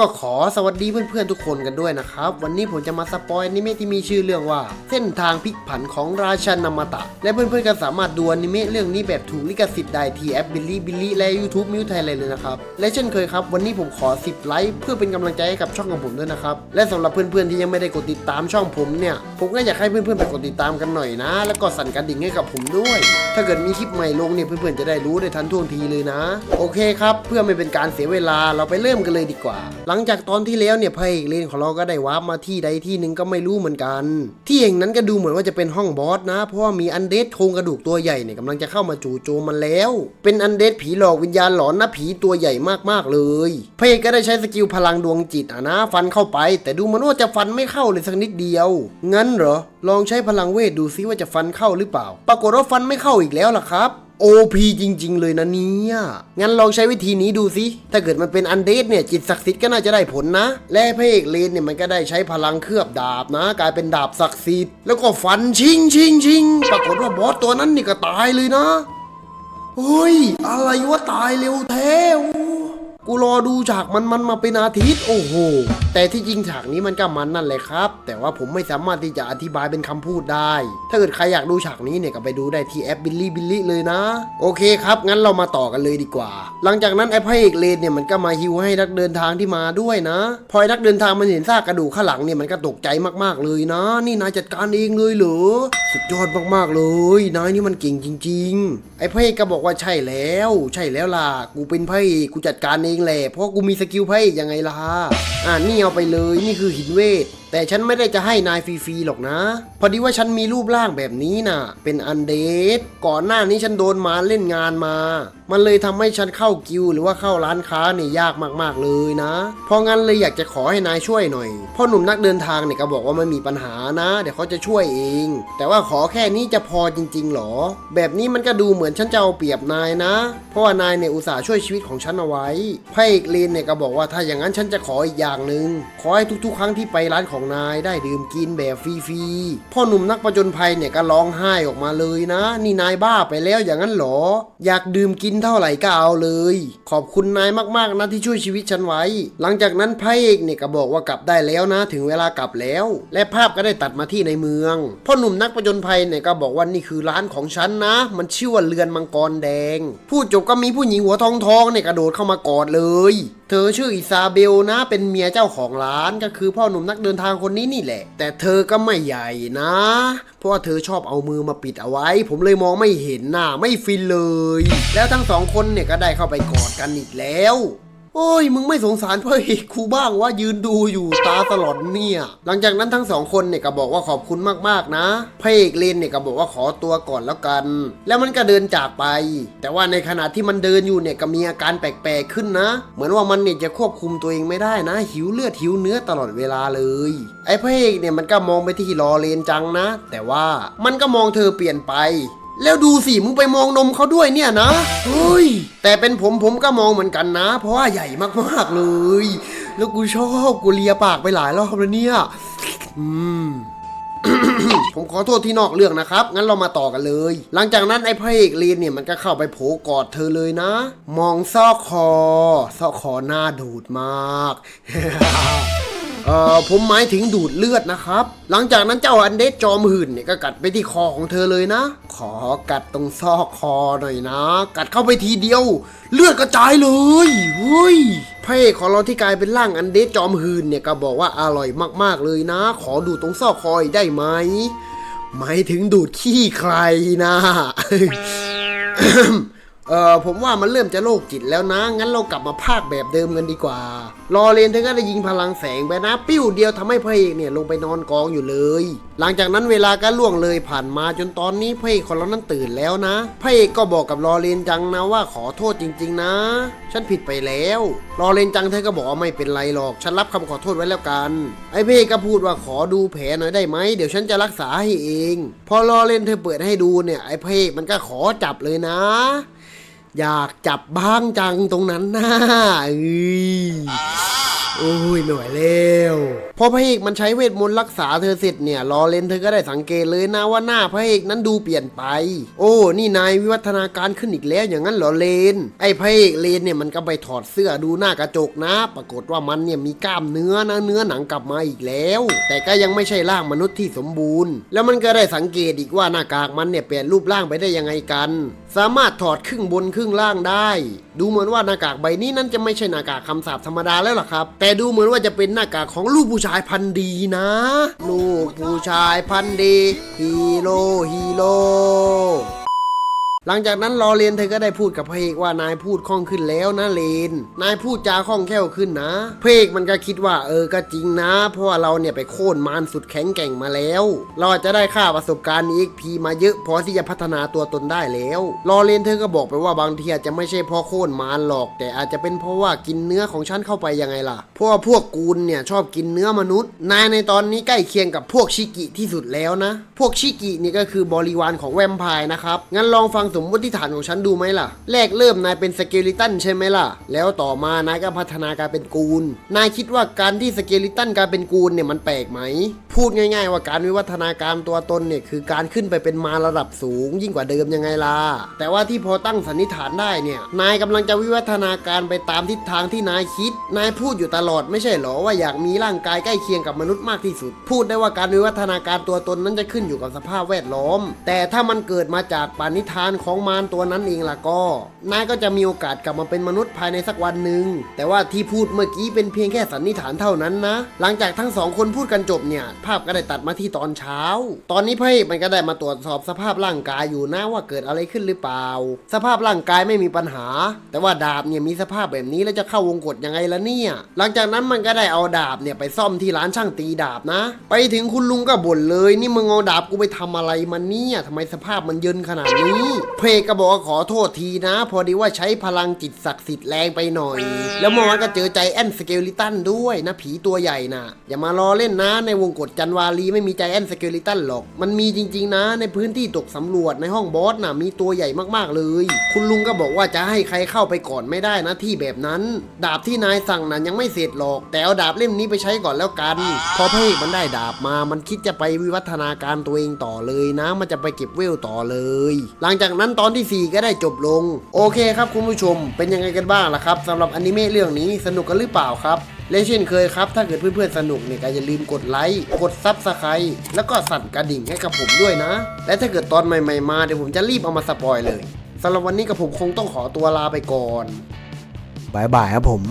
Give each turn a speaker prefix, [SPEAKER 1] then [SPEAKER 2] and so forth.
[SPEAKER 1] ก็ขอสวัสดีเพื่อนๆทุกคนกันด้วยนะครับ วันนี้ผมจะมาสปอยอนิเมะที่มีชื่อเรื่องว่า เส้นทางพลิกผันของราชันนามตะ และเพื่อนๆก็สามารถดูอนิเมะเรื่องนี้แบบถูกลิขสิทธิ์ได้ที่แอปบิลลี่บิลลี่และ YouTube มิวไทยเลยนะครับ และเช่นเคยครับ วันนี้ผมขอ 10 ไลค์เพื่อเป็นกำลังใจให้กับช่องของผมด้วยนะครับ และสำหรับเพื่อนๆที่ยังไม่ได้กดติดตามช่องผมเนี่ยผมก็อยากให้เพื่อนๆไปกดติดตามกันหน่อยนะ แล้วก็สั่นกระดิ่งให้กับผมด้วย ถ้าเกิดมีคลิปใหม่ลงเนี่ยเพื่อนๆจะได้รู้ได้ทันท่วงทีเลยนะ โอเคครับ เพื่อไม่เป็นการเสียเวลาเราไปเริ่มกันเลยดีกว่าหลังจากตอนที่แล้วเนี่ยพระเอกเลนของเราก็ได้วาร์ปมาที่ใดที่หนึ่งก็ไม่รู้เหมือนกัน ที่แห่งนั้นก็ดูเหมือนว่าจะเป็นห้องบอสนะ เพราะว่ามีอันเดดโครงกระดูกตัวใหญ่เนี่ยกำลังจะเข้ามาจู่โจมมันแล้ว เป็นอันเดดผีหลอกวิญญาณหลอนนะผีตัวใหญ่มากๆเลยพระเอกก็ได้ใช้สกิลพลังดวงจิตอะนะ ฟันเข้าไป แต่ดูเหมันว่าจะฟันไม่เข้าเลยสักนิดเดียว งั้นเหรอลองใช้พลังเวทดูซิว่าจะฟันเข้าหรือเปล่า ปรากฏว่าฟันไม่เข้าอีกแล้วล่ะครับ OP จริง ๆ เลยนะเนี่ยงั้นลองใช้วิธีนี้ดูสิ ถ้าเกิดมันเป็นอันเดสเนี่ยจิตศักดิ์สิทธิ์ก็น่าจะได้ผลนะ และพระเอกเลนเนี่ยมันก็ได้ใช้พลังเคลือบดาบนะ กลายเป็นดาบศักดิ์สิทธิ์แล้วก็ฟันชิงชิงชิงปรากฏว่าบอสตัวนั้นนี่ก็ตายเลยนะเฮ้ยอะไรวะตายเร็วแท้ ดูฉากมันมันมาเป็นอาทิตย์โอ้โห แต่ที่จริงฉากนี้มันก็มันนั่นแหละครับ แต่ว่าผมไม่สามารถที่จะอธิบายเป็นคำพูดได้ ถ้าเกิดใครอยากดูฉากนี้เนี่ยก็ไปดูได้ที่แอปบิลลี่บิลลี่เลยนะ โอเคครับ งั้นเรามาต่อกันเลยดีกว่า หลังจากนั้นไอ้พระเอกเลนเนี่ยมันก็มาฮิวให้นักเดินทางที่มาด้วยนะ พอไอ้นักเดินทางมันเห็นซากกระดูกข้างหลังเนี่ยมันก็ตกใจมากๆเลยนะ นี่นายจัดการเองเลยเหรอสุดยอดมากๆเลยนายนี่มันเก่งจริง ๆ ไอ้พระเอกก็บอกว่าใช่แล้ว ใช่แล้วล่ะกูเป็นพระเอกกูจัดการเองแหละเพราะกูมีสกิลพระเอกยังไงล่ะอ่านี่เอาไปเลยนี่คือหินเวท แต่ฉันไม่ได้จะให้นายฟรีๆหรอกนะ พอดีว่าฉันมีรูปร่างแบบนี้น่ะ เป็นอันเดดก่อนหน้านี้ฉันโดนมาเล่นงานมา มันเลยทำให้ฉันเข้ากิวหรือว่าเข้าร้านค้าเนี่ยยากมากๆเลยนะ เพราะงั้นเลยอยากจะขอให้นายช่วยหน่อยพ่อหนุ่มนักเดินทางเนี่ยก็บอกว่าไม่มีปัญหานะ เดี๋ยวเขาจะช่วยเอง แต่ว่าขอแค่นี้จะพอจริงๆหรอ แบบนี้มันก็ดูเหมือนฉันจะเอาเปรียบนายนะ เพราะว่านายเนี่ยอุตส่าห์ช่วยชีวิตของฉันเอาไว้พระเอกเลนเนี่ยก็บอกว่าถ้าอย่างนั้นฉันจะขออีกอย่างหนึ่งขอให้ทุกๆ ครั้งที่ไปร้านของนายได้ดื่มกินแบบฟรีๆ พ่อหนุ่มนักประจนภัยเนี่ยก็ร้องไห้ออกมาเลยนะ นี่นายบ้าไปแล้วอย่างนั้นเหรอ อยากดื่มกินเท่าไหร่ก็เอาเลย ขอบคุณนายมากๆนะที่ช่วยชีวิตฉันไว้ หลังจากนั้นพระเอกเนี่ยก็บอกว่ากลับได้แล้วนะ ถึงเวลากลับแล้ว และภาพก็ได้ตัดมาที่ในเมือง พ่อหนุ่มนักประจนภัยเนี่ยก็บอกว่านี่คือร้านของฉันนะ มันชื่อว่าเรือนมังกรแดง พูดจบก็มีผู้หญิงหัวทองทองๆเนี่ยกระโดดเข้ามากอดเลย เธอชื่ออิซาเบลนะ เป็นเมียเจ้าของร้านก็คือพ่อหนุ่มนักเดินทางคนนี้นี่แหละ แต่เธอก็ไม่ใหญ่นะ เพราะว่าเธอชอบเอามือมาปิดเอาไว้ ผมเลยมองไม่เห็นหน้าไม่ฟินเลย แล้วทั้งสองคนเนี่ยก็ได้เข้าไปกอดกันอีกแล้ว โอ้ย มึงไม่สงสารพระเอกครูบ้างว่ายืนดูอยู่ตาตลอดเนี่ย หลังจากนั้นทั้งสองคนเนี่ยก็บอกว่าขอบคุณมากๆนะพระเอกเลนเนี่ยก็บอกว่าขอตัวก่อนแล้วกัน แล้วมันก็เดินจากไป แต่ว่าในขณะที่มันเดินอยู่เนี่ยก็มีอาการแปลกๆขึ้นนะ เหมือนว่ามันเนี่ยจะควบคุมตัวเองไม่ได้นะ หิวเลือดหิวเนื้อตลอดเวลาเลย ไอ้พระเอกเนี่ยมันก็มองไปที่รอเลนจังนะ แต่ว่ามันก็มองเธอเปลี่ยนไป แล้วดูสิมึงไปมองนมเขาด้วยเนี่ยนะเฮ้ยแต่เป็นผมผมก็มองเหมือนกันนะ เพราะว่าใหญ่มากๆเลย แล้วกูชอบกูเลียปากไปหลายรอบแล้วเนี่ยอืมผมขอโทษที่นอกเรื่องนะครับ งั้นเรามาต่อกันเลย หลังจากนั้นไอ้พระเอกลีนเนี่ยมันก็เข้าไปโผกอดเธอเลยนะ มองซอกคอ ซอกคอหน้าดูดมาก เอ่อผมหมายถึงดูดเลือดนะครับ หลังจากนั้นเจ้าอันเดสจอมหื่นเนี่ยก็กัดไปที่คอของเธอเลยนะ ขอกัดตรงซอกคอหน่อยนะ กัดเข้าไปทีเดียว เลือดกระจายเลยเฮ้ยพระเอกของเราที่กลายเป็นร่างอันเดสจอมหื่นเนี่ยก็บอกว่าอร่อยมากๆเลยนะ ขอดูดตรงซอกคอยได้ไหมหมายถึงดูดขี้ใครนะ เออผมว่ามันเริ่มจะโรคจิตแล้วนะ งั้นเรากลับมาภาคแบบเดิมกันดีกว่า รอเลนเธอก็ได้ยิงพลังแสงไปนะ ปิ้วเดียวทำให้พระเอกเนี่ยลงไปนอนกองอยู่เลย หลังจากนั้นเวลาก็ล่วงเลยผ่านมาจนตอนนี้พระเอกของเรานั้นตื่นแล้วนะ พระเอกก็บอกกับรอเลนจังนะว่าขอโทษจริง ๆ นะ ฉันผิดไปแล้ว รอเลนจังเธอก็บอกว่าไม่เป็นไรหรอก ฉันรับคำขอโทษไว้แล้วกัน ไอ้พระเอกก็พูดว่าขอดูแผลหน่อยได้ไหมเดี๋ยวฉันจะรักษาให้เอง พอรอเลนเธอเปิดให้ดูเนี่ยไอ้พระเอกมันก็ขอจับเลยนะ อยากจับบ้างจังตรงนั้นน่าเอ้ย โอ้ยไม่ไหวแล้วพอพระเอกมันใช้เวทมนต์รักษาเธอเสร็จเนี่ยรอเลนเธอก็ได้สังเกตเลยนะว่าหน้าพระเอกนั้นดูเปลี่ยนไป โอ้นี่นายวิวัฒนาการขึ้นอีกแล้วอย่างนั้นเหรอเลน ไอ้พระเอกเลนเนี่ยมันก็ไปถอดเสื้อดูหน้ากระจกนะ ปรากฏว่ามันเนี่ยมีกล้ามเนื้อนะเนื้อหนังกลับมาอีกแล้ว แต่ก็ยังไม่ใช่ร่างมนุษย์ที่สมบูรณ์ แล้วมันก็ได้สังเกตอีกว่าหน้ากากมันเนี่ยเปลี่ยนรูปร่างไปได้ยังไงกัน สามารถถอดครึ่งบนครึ่งล่างได้ ดูเหมือนว่าหน้ากากใบนี้นั้นจะไม่ใช่หน้ากากคำสาปธรรมดาแล้วล่ะครับ แต่ดูเหมือนว่าจะเป็นหน้ากากของลูกผู้ชายพันดีนะ ลูกผู้ชายพันดีฮีโร่ฮีโร่ หลังจากนั้นรอเลนเธอก็ได้พูดกับพระเอกว่านายพูดคล่องขึ้นแล้วนะเลน นายพูดจาคล่องแคล่วขึ้นนะพระเอกมันก็คิดว่าเออก็จริงนะ เพราะว่าเราเนี่ยไปโค่นมารสุดแข็งแกร่งมาแล้ว เราอาจจะได้ค่าประสบการณ์ EXP มาเยอะพอที่จะพัฒนาตัวตนได้แล้วรอเลนเธอก็บอกไปว่าบางทีอาจจะไม่ใช่เพราะโค่นมารหรอก แต่อาจจะเป็นเพราะว่ากินเนื้อของฉันเข้าไปยังไงล่ะเพราะว่าพวกกูลเนี่ยชอบกินเนื้อมนุษย์ นายในตอนนี้ใกล้เคียงกับพวกชิกิที่สุดแล้วนะ พวกชิกินี่ก็คือบริวารของแวมไพร์นะครับงั้นลองฟังสมมติฐานของฉันดูไหมล่ะ แรกเริ่มนายเป็นสเกลิตันใช่ไหมล่ะ แล้วต่อมานายก็พัฒนากลายเป็นกูล นายคิดว่าการที่สเกลิตันกลายเป็นกูลเนี่ยมันแปลกไหม พูดง่าย ๆ ว่าการวิวัฒนาการตัวตนเนี่ยคือการขึ้นไปเป็นมาระดับสูง ยิ่งกว่าเดิมยังไงล่ะ แต่ว่าที่พอตั้งสันนิษฐานได้เนี่ย นายกำลังจะวิวัฒนาการไปตามทิศทางที่นายคิด นายพูดอยู่ตลอดไม่ใช่หรอว่าอยากมีร่างกายใกล้เคียงกับมนุษย์มากที่สุด พูดได้ว่าการวิวัฒนาการตัวตนนั้นจะขึ้นอยู่กับสภาพแวดล้อม แต่ถ้ามันเกิดมาจากปานิธานของมารตัวนั้นเองล่ะก็ นายก็จะมีโอกาสกลับมาเป็นมนุษย์ภายในสักวันหนึ่ง แต่ว่าที่พูดเมื่อกี้เป็นเพียงแค่สันนิษฐานเท่านั้นนะ หลังจากทั้งสองคนพูดกันจบเนี่ย ภาพก็ได้ตัดมาที่ตอนเช้า ตอนนี้พระเอกมันก็ได้มาตรวจสอบสภาพร่างกายอยู่นะว่าเกิดอะไรขึ้นหรือเปล่า สภาพร่างกายไม่มีปัญหา แต่ว่าดาบเนี่ยมีสภาพแบบนี้แล้วจะเข้าวงกฏยังไงล่ะเนี่ย หลังจากนั้นมันก็ได้เอาดาบเนี่ยไปซ่อมที่ร้านช่างตีดาบนะ ไปถึงคุณลุงก็บ่นเลย นี่มึงเอาดาบกูไปทำอะไรมันเนี่ยทำไมสภาพมันเยินขนาดนี้เพระเอกก็บอกว่าขอโทษทีนะ พอดีว่าใช้พลังจิตศักดิ์สิทธิ์แรงไปหน่อย แล้วเมื่อวานก็เจอใจแอนสเกลิตันด้วยนะผีตัวใหญ่น่ะ อย่ามารอเล่นนะในวงกฏจันวารีไม่มีใจแอนสเกลิตันหรอก มันมีจริง ๆ นะ ในพื้นที่ตกสำรวจในห้องบอสน่ะมีตัวใหญ่มากๆเลย คุณลุงก็บอกว่าจะให้ใครเข้าไปก่อนไม่ได้นะที่แบบนั้น ดาบที่นายสั่งนั้นยังไม่เสร็จหรอก แต่เอาดาบเล่มนี้ไปใช้ก่อนแล้วกัน พอพระเอกมันได้ดาบมา มันคิดจะไปวิวัฒนาการตัวเองต่อเลยนะ มันจะไปเก็บเวลต่อเลย หลังจากนั้นตอนที่ 4 ก็ได้จบลง โอเคครับคุณผู้ชมเป็นยังไงกันบ้างล่ะครับสำหรับอนิเมะเรื่องนี้สนุกกันหรือเปล่าครับและเช่นเคยครับ ถ้าเกิดเพื่อนๆสนุกเนี่ยก็อย่าลืมกดไลค์ กดซับสไครต์แล้วก็สั่นกระดิ่งให้กับผมด้วยนะ และถ้าเกิดตอนใหม่ๆมาเดี๋ยวผมจะรีบเอามาสปอยเลยสำหรับวันนี้กับผมคงต้องขอตัวลาไปก่อนบายบายครับผม